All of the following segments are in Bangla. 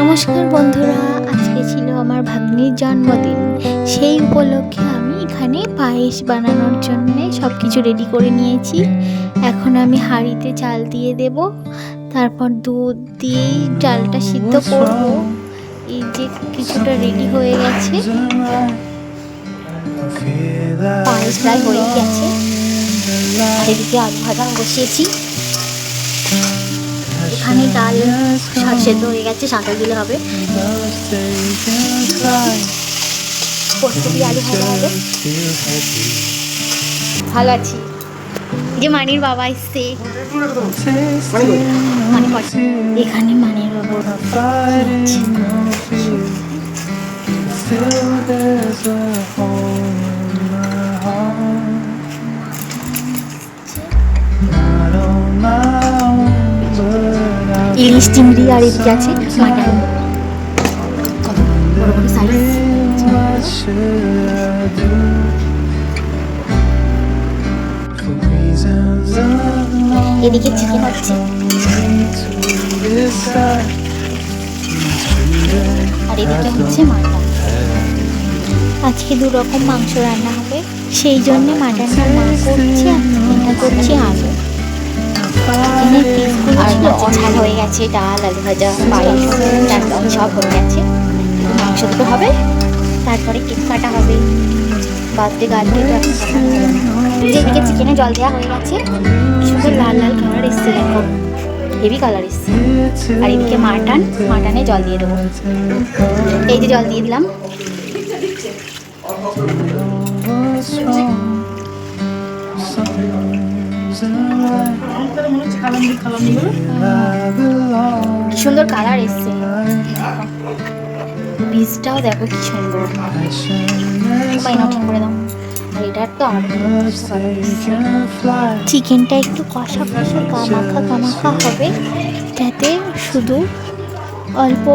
নমস্কার বন্ধুরা, আজকে ছিল আমার ভাগ্নির জন্মদিন। সেই উপলক্ষে আমি এখানে পায়েস বানানোর জন্য সব কিছু রেডি করে নিয়েছি। এখন আমি হাঁড়িতে চাল দিয়ে দেব। তারপর দুধ দিয়েই চালটা সিদ্ধ করব। এই যে কিছুটা রেডি হয়ে গেছে। পায়েস প্রায় হয়ে গেছে। এদিকে আলু ভাজা বসিয়েছি। এখানে ডাল সেদ্ধ হয়ে গেছে সাঁতার দিলে হবে। আলু হবে। ভালো আছি। যে মানির বাবা এসছে। এখানে মানির বাবা ইলিশ চিংড়ি আর এদিকে আছে মাটন। এদিকে চিকেন হচ্ছে আর এদিকে হচ্ছে মাটন। আজকে দু রকম মাংস রান্না হবে, সেই জন্য মাটনটা মা করছে আর চিকেনটা করছে আলু। পিসগুলো ঝাল হয়ে গেছে ডাল আলু ভাজা পায়েস চাটন সব হয়ে গেছে। মাংস দুটো হবে তারপরে কেক কাটা হবে। বার্থডে হবে যেদিকে চিকেনে জল দেওয়া হয়ে গেছে সুন্দর লাল লাল কালার এসছে দেখো। হেভি কালার এসছে। আর এদিকে মাটন মাটনে জল দিয়ে দেবো। এই যে জল দিয়ে দিলাম। কি সুন্দর কালার এসছে। বীজটাও দেখো কি সুন্দর। তো চিকেনটা একটু কষা কষা কামাখা কামাখা হবে। যাতে শুধু অল্প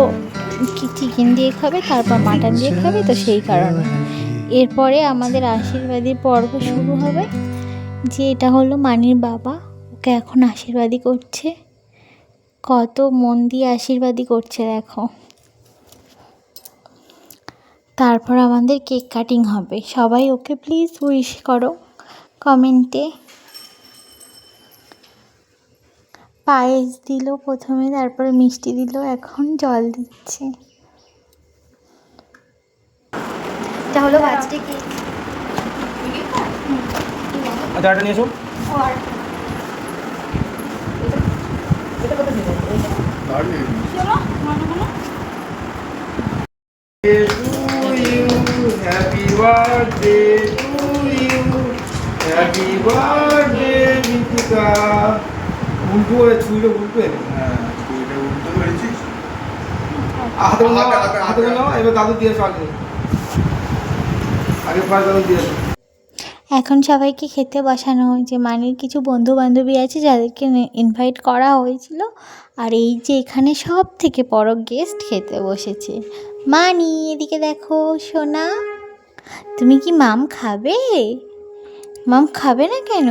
কি চিকেন দিয়ে খাবে, তারপর মাটন দিয়ে খাবে, তো সেই কারণে। এরপরে আমাদের আশীর্বাদী পর্ব শুরু হবে। যে এটা হলো মানির বাবা, ওকে এখন আশীর্বাদী করছে। কত মন দিয়ে আশীর্বাদী করছে, দেখো। তারপর আমাদের কেক কাটিং হবে। সবাই ওকে প্লিজ উইশ করো কমেন্টে। পায়েস দিল প্রথমে, তারপরে মিষ্টি দিল, এখন জল দিচ্ছে। এটা হলো কেক। আচ্ছা এটা নিয়ে এসো Happy birthday to you. Happy birthday, Nitika. উল্টো করে ছুঁড়ে উল্টে হ্যাঁ, তুইটা উল্টো করেছিস? হাতে হাতে, এবার দাদু দিয়ে এসো আগে আগে ফার্স্ট দাদু দিয়ে এসো এখন সবাইকে খেতে বসানো হয়েছে মানির কিছু বন্ধু বান্ধবী আছে যাদেরকে ইনভাইট করা হয়েছিল। আর এই যে এখানে সব থেকে বড় গেস্ট খেতে বসেছে। মানি, এদিকে দেখো সোনা। তুমি কি মাম খাবে? মাম খাবে না কেন?